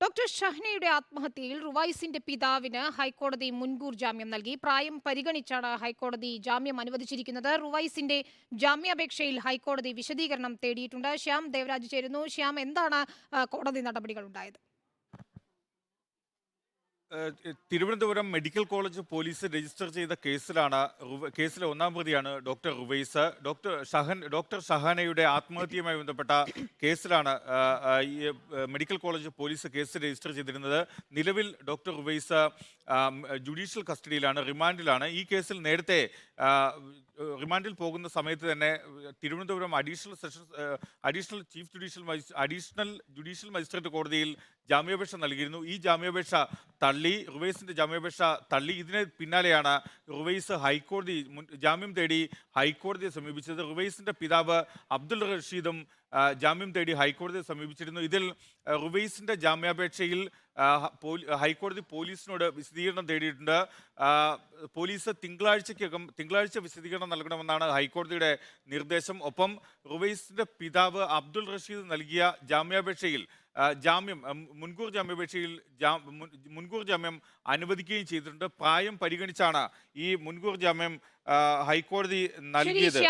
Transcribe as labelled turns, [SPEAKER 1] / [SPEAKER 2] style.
[SPEAKER 1] Doctor ഷഹ്നയുടെ ആത്മഹത്യയിൽ റുവൈസിന്റെ പിതാവിന് ഹൈക്കോടതി മുൻകൂർ ജാമ്യം നൽകി. പ്രായം പരിഗണിച്ചാണ് ഹൈക്കോടതി ജാമ്യം അനുവദിച്ചിരിക്കുന്നത്. റുവൈസിന്റെ ജാമ്യാപേക്ഷയിൽ ഹൈക്കോടതി വിശദീകരണം തേടിയിട്ടുണ്ട്. ശ്യാം ദേവരാജ് ചേരുന്നു. ശ്യാം എന്താണ് കോടതി നടപടികൾ ഉണ്ടായത്?
[SPEAKER 2] Thiruvananthapuram medical college police register ചെയ്ത കേസിലാണ് കേസിലെ ഒന്നാം പ്രതിയാണ് doctor Ruwais doctor Shahan doctor ഷഹാനയുടെ ആത്മഹത്യയുമായി ബന്ധപ്പെട്ട കേസിലാണ് ഈ medical college police case register ചെയ്തിരുന്നത്. നിലവിൽ ഡോക്ടർ റുവൈസ് ജുഡീഷ്യൽ കസ്റ്റഡിയിലാണ് റിമാൻഡിലാണ്. ഈ കേസിൽ നേരത്തെ റിമാൻഡിൽ പോകുന്ന സമയത്ത് തന്നെ Thiruvananthapuram additional sessions uh, additional chief judicial additional judicial magistrate കോടതിയിൽ ജാമ്യാപേക്ഷ നൽകിയിരുന്നു. ഈ ജാമ്യാപേക്ഷ തള്ളി റുവൈസിന്റെ ജാമ്യാപേക്ഷ തള്ളി. ഇതിന് പിന്നാലെയാണ് റുവൈസ് ഹൈക്കോടതി ജാമ്യം തേടി ഹൈക്കോടതിയെ സമീപിച്ചത്. റുവൈസിന്റെ പിതാവ് അബ്ദുൾ റഷീദും ജാമ്യം തേടി ഹൈക്കോടതിയെ സമീപിച്ചിരുന്നു. ഇതിൽ റുവൈസിന്റെ ജാമ്യാപേക്ഷയിൽ ഹൈക്കോടതി പോലീസിനോട് വിശദീകരണം തേടിയിട്ടുണ്ട്. പോലീസ് തിങ്കളാഴ്ചക്കകം തിങ്കളാഴ്ച വിശദീകരണം നൽകണമെന്നാണ് ഹൈക്കോടതിയുടെ നിർദ്ദേശം. ഒപ്പം റുവൈസിന്റെ പിതാവ് അബ്ദുൾ റഷീദ് നൽകിയ ജാമ്യാപേക്ഷയിൽ ജാമ്യം മുൻകൂർ ജാമ്യാപേക്ഷയിൽ മുൻകൂർ ജാമ്യം അനുവദിക്കുകയും ചെയ്തിട്ടുണ്ട്. പ്രായം പരിഗണിച്ചാണ് ഈ മുൻകൂർ ജാമ്യം ഹൈക്കോടതി നൽകിയത്.